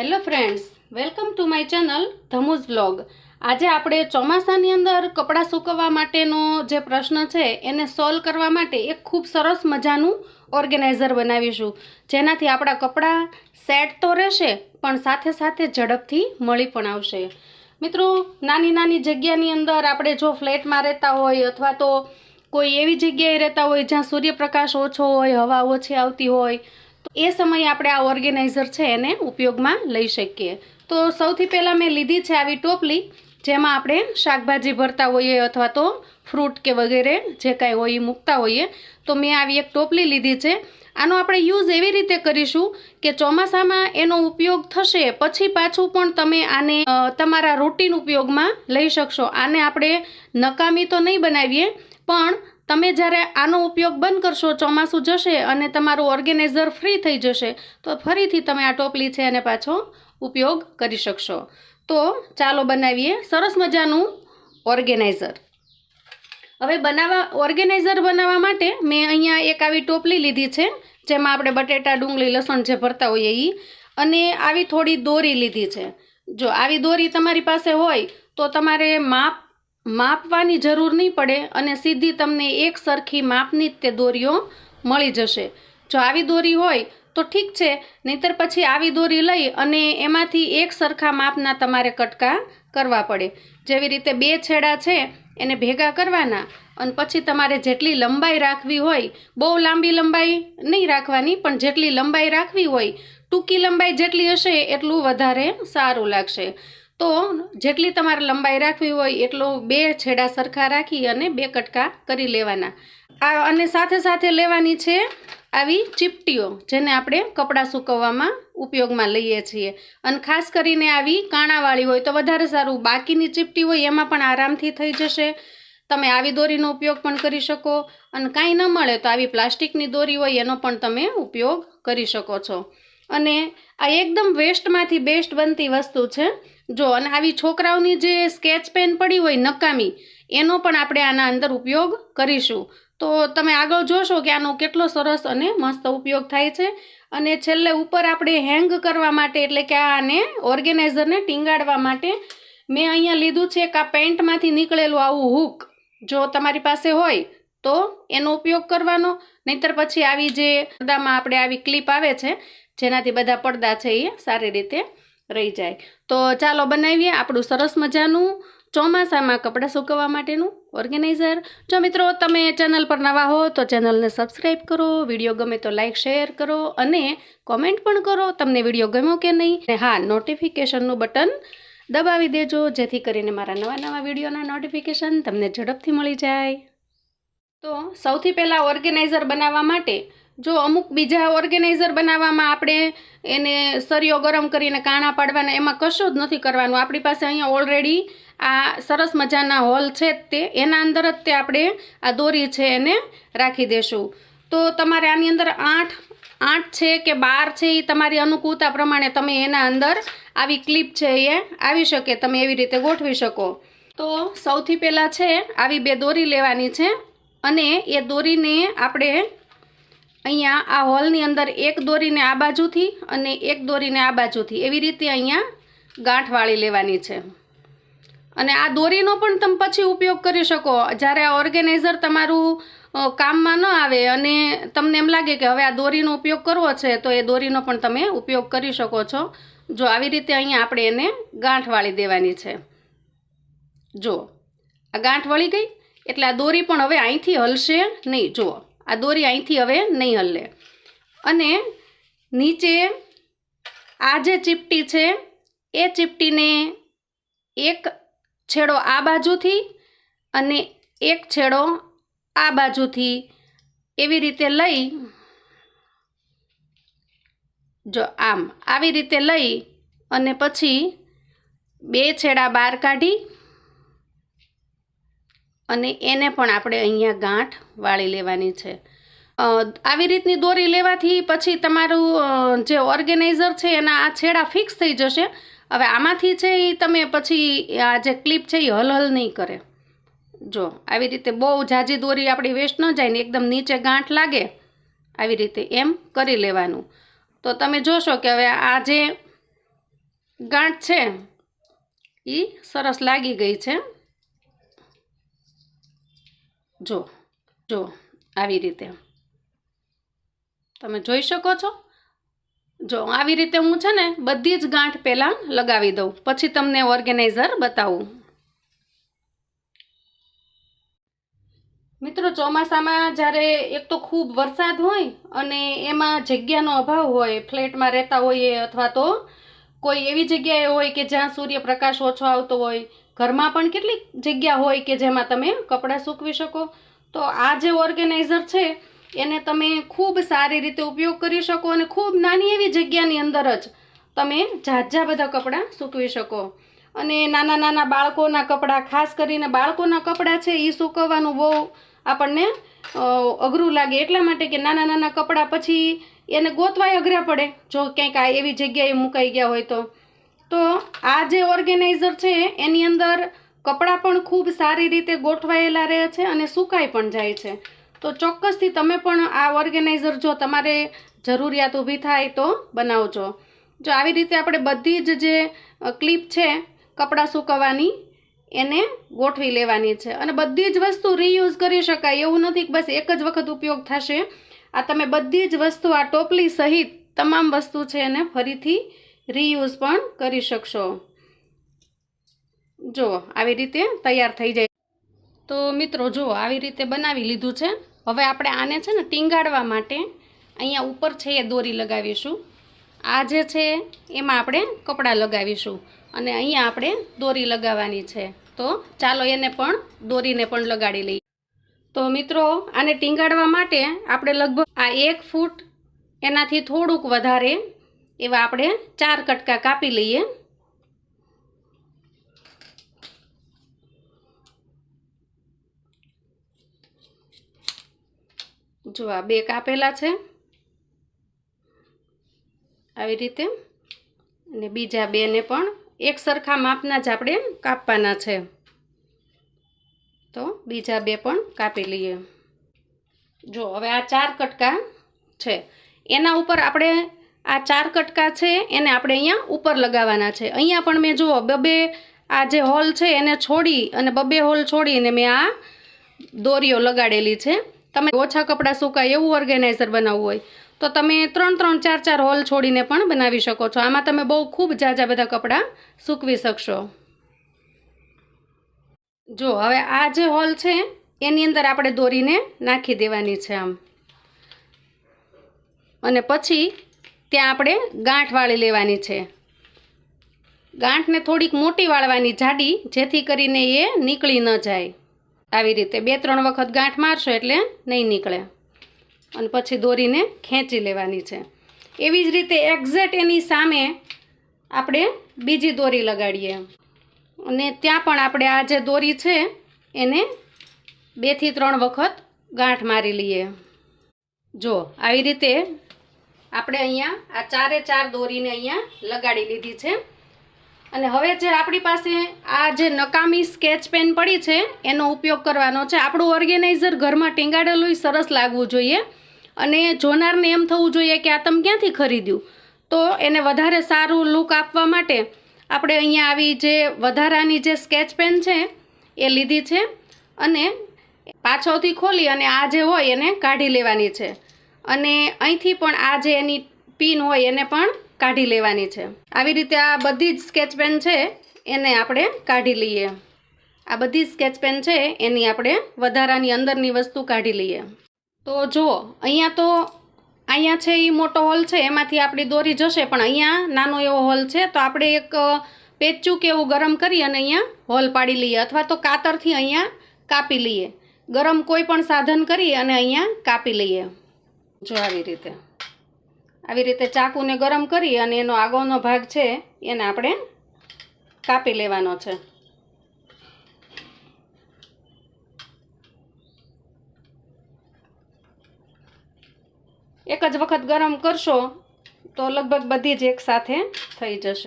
Hello friends welcome to my channel ધમુઝ vlog આજે આપણે ચોમાસાની અંદર કપડાં સૂકવવા માટેનો જે પ્રશ્ન છે, એને સોલ્વ કરવા માટે એક ખૂબ સરસ મજાનું ઓર્ગેનાઇઝર બનાવીશું. જેનાથી આપણા કપડાં સેટ તો રહેશે, પણ સાથે સાથે ઝડપથી મળી પણ આવશે. મિત્રો, નાની નાની જગ્યાની અંદર આપણે જો ફ્લેટમાં રહેતા હોય અથવા તો કોઈ એવી જગ્યાએ રહેતા હોય જ્યાં સૂર્યપ્રકાશ ઓછો હોય, હવા ઓછી આવતી હોય તો એ સમયે આપણે આ ઓર્ગેનાઇઝર છે એને ઉપયોગમાં લઈ શકીએ. તો સૌથી પહેલાં મેં લીધી છે આવી ટોપલી, જેમાં આપણે શાકભાજી ભરતા હોઈએ અથવા તો ફ્રૂટ કે વગેરે જે કાંઈ હોય એ મૂકતા હોઈએ, તો મેં આવી એક ટોપલી લીધી છે. આનો આપણે યુઝ એવી રીતે કરીશું કે ચોમાસામાં એનો ઉપયોગ થશે, પછી પાછું પણ તમે આને તમારા રૂટીન ઉપયોગમાં લઈ શકશો. આને આપણે નકામી તો નહીં બનાવીએ, પણ તમે જ્યારે આનો ઉપયોગ બંધ કરશો, ચોમાસું જશે અને તમારું ઓર્ગેનાઇઝર ફ્રી થઈ જશે, તો ફરીથી તમે આ ટોપલી છે એને પાછો ઉપયોગ કરી શકશો. તો ચાલો બનાવીએ સરસ મજાનું ઓર્ગેનાઇઝર. હવે બનાવવા ઓર્ગેનાઇઝર બનાવવા માટે મેં અહીંયા એક આવી ટોપલી લીધી છે, જેમાં આપણે બટેટા, ડુંગળી, લસણ જે ભરતા હોઈએ એ અને આવી થોડી દોરી લીધી છે. જો આવી દોરી તમારી પાસે હોય, તો તમારે માપ માપવાની જરૂર નહીં પડે અને સીધી તમને એક સરખી માપની જ તે દોરીઓ મળી જશે. જો આવી દોરી હોય, તો ઠીક છે, નહીતર પછી આવી દોરી લઈ અને એમાંથી એક સરખા માપના તમારે કટકા કરવા પડે. જેવી રીતે બે છેડા છે, એને ભેગા કરવાના અને પછી તમારે જેટલી લંબાઈ રાખવી હોય, બહુ લાંબી લંબાઈ નહીં રાખવાની, પણ જેટલી લંબાઈ રાખવી હોય, ટૂંકી લંબાઈ જેટલી હશે, એટલું વધારે સારું લાગશે. તો જેટલી તમારે લંબાઈ રાખવી હોય એટલો બે છેડા સરખા રાખી અને બે કટકા કરી લેવાના. આ અને સાથે સાથે લેવાની છે આવી ચીપટીઓ, જેને આપણે કપડાં સૂકવવામાં ઉપયોગમાં લઈએ છીએ. અને ખાસ કરીને આવી કાણાવાળી હોય તો વધારે સારું. બાકીની ચીપટી હોય એમાં પણ આરામથી થઈ જશે. તમે આવી દોરીનો ઉપયોગ પણ કરી શકો. અને કાંઈ ન મળે તો આવી પ્લાસ્ટિકની દોરી હોય એનો પણ તમે ઉપયોગ કરી શકો છો. અને આ એકદમ વેસ્ટમાંથી બેસ્ટ બનતી વસ્તુ છે. જો, અને આવી છોકરાઓની જે સ્કેચ પેન પડી હોય નકામી, એનો પણ આપણે આના અંદર ઉપયોગ કરીશું. તો તમે આગળ જોશો કે આનો કેટલો સરસ અને મસ્ત ઉપયોગ થાય છે. અને છેલ્લે ઉપર આપણે હેંગ કરવા માટે, એટલે કે આને ઓર્ગેનાઇઝરને ટીંગાડવા માટે, મેં અહીંયા લીધું છે કે આ પેન્ટમાંથી નીકળેલું આવું હૂક જો તમારી પાસે હોય, તો એનો ઉપયોગ કરવાનો. નહીતર પછી આવી જે પડદામાં આપણે આવી ક્લિપ આવે છે જેનાથી બધા પડદા છે એ સારી રીતે રહી જાય. તો ચાલો બનાવીએ આપણું સરસ મજાનું ચોમાસામાં કપડાં સૂકવવા માટેનું ઓર્ગેનાઇઝર જો મિત્રો તમે ચેનલ પર નવા હો તો ચેનલને સબસ્ક્રાઈબ કરો, વીડિયો ગમે તો લાઇક શેર કરો અને કોમેન્ટ પણ કરો તમને વીડિયો ગમ્યો કે નહીં. હા નોટિફિકેશનનું બટન દબાવી દેજો, જેથી કરીને મારા નવા નવા વિડીયોના નોટિફિકેશન તમને ઝડપથી મળી જાય. તો સૌથી પહેલાં ઓર્ગેનાઇઝર બનાવવા માટે જો અમુક બીજા ઓર્ગેનાઇઝર બનાવવામાં આપણે એને સરિયો ગરમ કરીને કાણા પાડવાના એમાં કશું જ નથી કરવાનું. આપણી પાસે અહીંયા ઓલરેડી આ સરસ મજાના હોલ છે તે. એના અંદર જ તે આપણે આ દોરી છે એને રાખી દેશું. તો તમારે આની અંદર આઠ આઠ છે કે બાર છે એ તમારી અનુકૂળતા પ્રમાણે તમે એના અંદર આવી ક્લિપ છે એ આવી શકે. તમે એવી રીતે ગોઠવી શકો. તો સૌથી પહેલાં છે, આવી બે દોરી લેવાની છે અને એ દોરીને આપણે અહીંયા આ હોલની અંદર એક દોરીને આ બાજુથી અને એક દોરીને આ બાજુથી એવી રીતે અહીંયા ગાંઠ વાળી લેવાની છે. અને આ દોરીનો પણ તમે પછી ઉપયોગ કરી શકો. જ્યારે આ ઓર્ગેનાઇઝર તમારું કામમાં ન આવે અને તમને એમ લાગે કે હવે આ દોરીનો ઉપયોગ કરવો છે, તો એ દોરીનો પણ તમે ઉપયોગ કરી શકો છો. જો આવી રીતે અહીંયા આપણે એને ગાંઠ વાળી દેવાની છે. જો, આ ગાંઠ વળી ગઈ, એટલે આ દોરી પણ હવે અહીંથી હલશે નહીં. જુઓ. આ દોરી અહીંથી હવે નહીં હલે. અને નીચે આ જે ચીપટી છે, એ ચીપટીને એક છેડો આ બાજુથી અને એક છેડો આ બાજુથી એવી રીતે લઈ જો આમ, આવી રીતે લઈ અને પછી બે છેડા બહાર કાઢી અને એને પણ આપણે અહીંયા ગાંઠ વાળી લેવાની છે. આવી રીતની દોરી લેવાથી પછી તમારું જે ઓર્ગેનાઇઝર છે એના આ છેડા ફિક્સ થઈ જશે. હવે આમાંથી છે એ તમે પછી આ જે ક્લિપ છે એ હલ હલ નહીં કરે. જો, આવી રીતે બહુ જાજી દોરી આપણી વેસ્ટ ન જાય ને એકદમ નીચે ગાંઠ લાગે, આવી રીતે એમ કરી લેવાનું. તો તમે જોશો કે હવે આ જે ગાંઠ છે એ સરસ લાગી ગઈ છે. જો જો, આવી રીતે. તમે જોઈ શકો છો? જો, આવી રીતે હું છે ને બધી જ ગાંઠ પહેલાં લગાવી દઉં. પછી તમને ઓર્ગેનાઇઝર બતાવું. મિત્રો, ચોમાસામાં જ્યારે એક તો ખૂબ વરસાદ હોય અને એમાં જગ્યાનો અભાવ હોય, ફ્લેટમાં રહેતા હોઈએ અથવા તો કોઈ એવી જગ્યાએ હોય કે જ્યાં સૂર્યપ્રકાશ ઓછો આવતો હોય ઘરમાં પણ કેટલીક જગ્યા હોય કે જેમાં તમે કપડાં સૂકવી શકો? તો આ જે ઓર્ગેનાઇઝર છે, એને તમે ખૂબ સારી રીતે ઉપયોગ કરી શકો અને ખૂબ નાની એવી જગ્યાની અંદર જ તમે ઝાઝા બધા કપડાં સૂકવી શકો. અને નાના નાના બાળકોના કપડાં, ખાસ કરીને બાળકોના કપડાં છે એ સૂકવવાનું બહુ આપણને અઘરું લાગે. એટલા માટે કે નાના નાના કપડાં પછી એને ગોતવાય અઘરા પડે. જો ક્યાંક આ એવી જગ્યાએ મુકાઈ ગયા હોય તો તો આ જે ઓર્ગેનાઇઝર છે, એની અંદર કપડાં પણ ખૂબ સારી રીતે ગોઠવાયેલા રહે છે અને સુકાઈ પણ જાય છે. તો ચોક્કસથી તમે પણ આ ઓર્ગેનાઇઝર જો તમારે જરૂરિયાત ઊભી થાય તો બનાવજો. જો આવી રીતે આપણે બધી જ જે ક્લિપ છે, કપડાં સૂકવવાની, એને ગોઠવી લેવાની છે. અને બધી જ વસ્તુ રીયુઝ કરી શકાય, એવું નથી કે બસ એક જ વખત ઉપયોગ થશે. આ તમે બધી જ વસ્તુ, આ ટોપલી સહિત તમામ વસ્તુ છે એને ફરીથી રીયુઝ પણ કરી શકશો. જો આવી રીતે તૈયાર થઈ જાય. તો મિત્રો જો આવી રીતે બનાવી લીધું છે. હવે આપણે આને છે ને ટીંગાડવા માટે અહીંયા ઉપર છે એ દોરી લગાવીશું. આ જે છે, એમાં આપણે કપડાં લગાવીશું. અને અહીંયા આપણે દોરી લગાવવાની છે. તો ચાલો એને પણ દોરીને પણ લગાડી લઈએ. તો મિત્રો, આને ટીંગાડવા માટે આપણે લગભગ આ એક ફૂટ એનાથી થોડુંક વધારે એવા આપણે ચાર કટકા કાપી લઈએ. જો આ બે કાપેલા છે. આવી રીતે. અને બીજા બેને પણ એક સરખા માપના જ આપણે કાપવાના છે. તો બીજા બે પણ કાપી લઈએ. જો હવે આ ચાર કટકા છે. એના ઉપર આપણે આ ચાર કટકા છે, એને આપણે અહીંયા ઉપર લગાવવાના છે. અહીંયા પણ મેં જુઓ, બબે આ જે હોલ છે, એને છોડી અને બબે હોલ છોડીને મેં આ દોરીઓ લગાડેલી છે. તમે ઓછા કપડાં સુકાય એવું ઓર્ગેનાઇઝર બનાવવું હોય, તો તમે ત્રણ ત્રણ, ચાર ચાર હોલ છોડીને પણ બનાવી શકો છો. આમાં તમે બહુ ખૂબ જાજા બધા કપડાં સૂકવી શકશો. જો, હવે આ જે હોલ છે, એની અંદર આપણે દોરીને નાખી દેવાની છે આમ. અને પછી ત્યાં આપણે ગાંઠ વાળી લેવાની છે. ગાંઠને થોડીક મોટી વાળવાની જાડી જેથી કરીને એ નીકળી ન જાય. આવી રીતે બે ત્રણ વખત ગાંઠ મારશો એટલે નહીં નીકળે. અને પછી દોરીને ખેંચી લેવાની છે. એવી જ રીતે એક્ઝેક્ટ એની સામે આપણે બીજી દોરી લગાડીએ. અને ત્યાં પણ આપણે આ જે દોરી છે, એને બેથી ત્રણ વખત ગાંઠ મારી લઈએ. જો, આવી રીતે આપણે અહીંયા આ ચારે ચાર દોરીને અહીંયા લગાડી લીધી છે. અને હવે જે આપણી પાસે આ જે નકામી સ્કેચ પેન પડી છે, એનો ઉપયોગ કરવાનો છે. આપણું ઓર્ગેનાઇઝર ઘરમાં ટીંગાડેલું સરસ લાગવું જોઈએ. અને જોનારને એમ થવું જોઈએ કે આ તમે ક્યાંથી ખરીદ્યું? તો એને વધારે સારું લુક આપવા માટે આપણે અહીંયા આવી જે વધારાની જે સ્કેચ પેન છે, એ લીધી છે. અને પાછળથી ખોલી અને આ જે હોય એને કાઢી લેવાની છે. અને અહીંથી પણ આ જે એની પિન હોય એને પણ કાઢી લેવાની છે. આવી રીતે આ બધી જ સ્કેચ પેન છે, એને આપણે કાઢી લઈએ. આ બધી સ્કેચ પેન છે, એની આપણે વધારાની અંદરની વસ્તુ કાઢી લઈએ. તો જુઓ અહીંયા તો, અહીંયા છે એ મોટો હોલ છે, એમાંથી આપણી દોરી જશે, પણ અહીંયા નાનો એવો હોલ છે, તો આપણે એક પેચું કે એવું ગરમ કરી અને અહીંયા હોલ પાડી લઈએ, અથવા તો કાતરથી અહીંયા કાપી લઈએ. ગરમ કોઈ પણ સાધન કરી અને અહીંયા કાપી લઈએ. જો આવી રીતે. આવી રીતે ચાકુને ગરમ કરી અને એનો આગળનો ભાગ છે એને આપણે કાપી લેવાનો છે. એક જ વખત ગરમ કરશો તો લગભગ બધી જ એકસાથે થઈ જશે.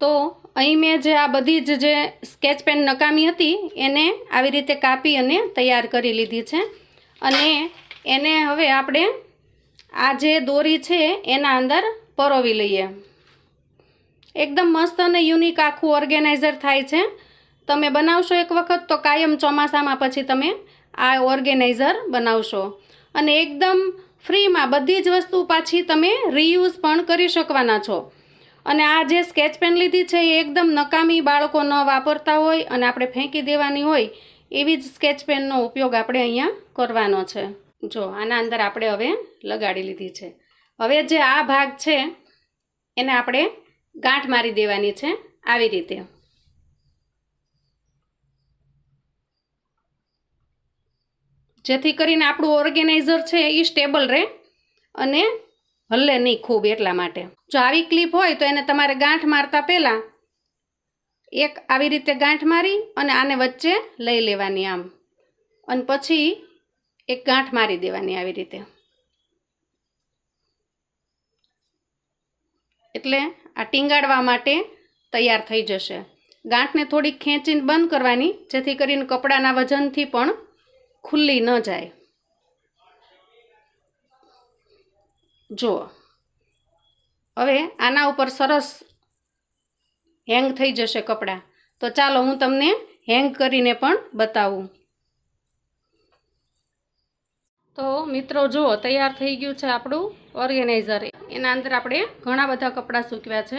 તો અહીં મેં જે આ બધી જ જે સ્કેચ પેન નકામી હતી એને આવી રીતે કાપી અને તૈયાર કરી લીધી છે. અને એને હવે આપણે આ જે દોરી છે, એના અંદર પરોવી લઈએ. એકદમ મસ્ત અને યુનિક આખું ઓર્ગેનાઇઝર થાય છે. તમે બનાવશો એક વખત તો કાયમ ચોમાસામાં પછી તમે આ ઓર્ગેનાઇઝર બનાવશો. અને એકદમ ફ્રીમાં બધી જ વસ્તુ પાછી તમે રીયુઝ પણ કરી શકવાના છો. અને આ જે સ્કેચ પેન લીધી છે, એ એકદમ નકામી બાળકો ન વાપરતા હોય અને આપણે ફેંકી દેવાની હોય, એવી જ સ્કેચ પેનનો ઉપયોગ આપણે અહીંયા કરવાનો છે. જો, આના અંદર આપણે હવે લગાડી લીધી છે. હવે જે આ ભાગ છે, એને આપણે ગાંઠ મારી દેવાની છે આવી રીતે. જેથી કરીને આપણું ઓર્ગેનાઇઝર છે એ સ્ટેબલ રહે અને હલ્લે નહીં ખૂબ એટલા માટે. જો આવી ક્લિપ હોય તો એને તમારે ગાંઠ મારતા પહેલાં એક આવી રીતે ગાંઠ મારી અને આને વચ્ચે લઈ લેવાની આમ. અને પછી એક ગાંઠ મારી દેવાની આવી રીતે. એટલે આ ટીંગાડવા માટે તૈયાર થઈ જશે. ગાંઠને થોડીક ખેંચીને બંધ કરવાની, જેથી કરીને કપડાના વજનથી પણ ખુલ્લી ન જાય. જુઓ. હવે આના ઉપર સરસ હેંગ થઈ જશે કપડાં. તો ચાલો હું તમને હેંગ કરીને પણ બતાવું. તો મિત્રો, જુઓ, તૈયાર થઈ ગયું છે આપણું ઓર્ગેનાઇઝર. એના અંદર આપણે ઘણા બધા કપડાં સૂકવ્યા છે.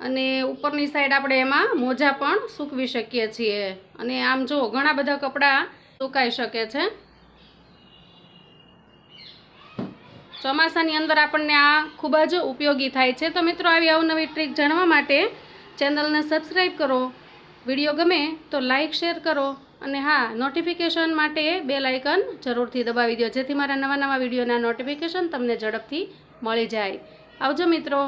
અને ઉપરની સાઈડ આપણે એમાં મોજા પણ સૂકવી શકીએ છીએ. અને આમ જુઓ, ઘણા બધા કપડાં સુકાઈ શકે છે. ચોમાસાની અંદર આપણને આ ખૂબ જ ઉપયોગી થાય છે. તો મિત્રો, આવી અવનવી ટ્રીક જાણવા માટે ચેનલને સબસ્ક્રાઈબ કરો. વીડિયો ગમે તો લાઈક શેર કરો. અને હા નોટિફિકેશન માટે બેલ આઇકન જરૂરથી દબાવી દો જેથી મારા નવા નવા વિડીયોના નોટિફિકેશન તમને ઝડપથી મળી જાય. આવજો મિત્રો.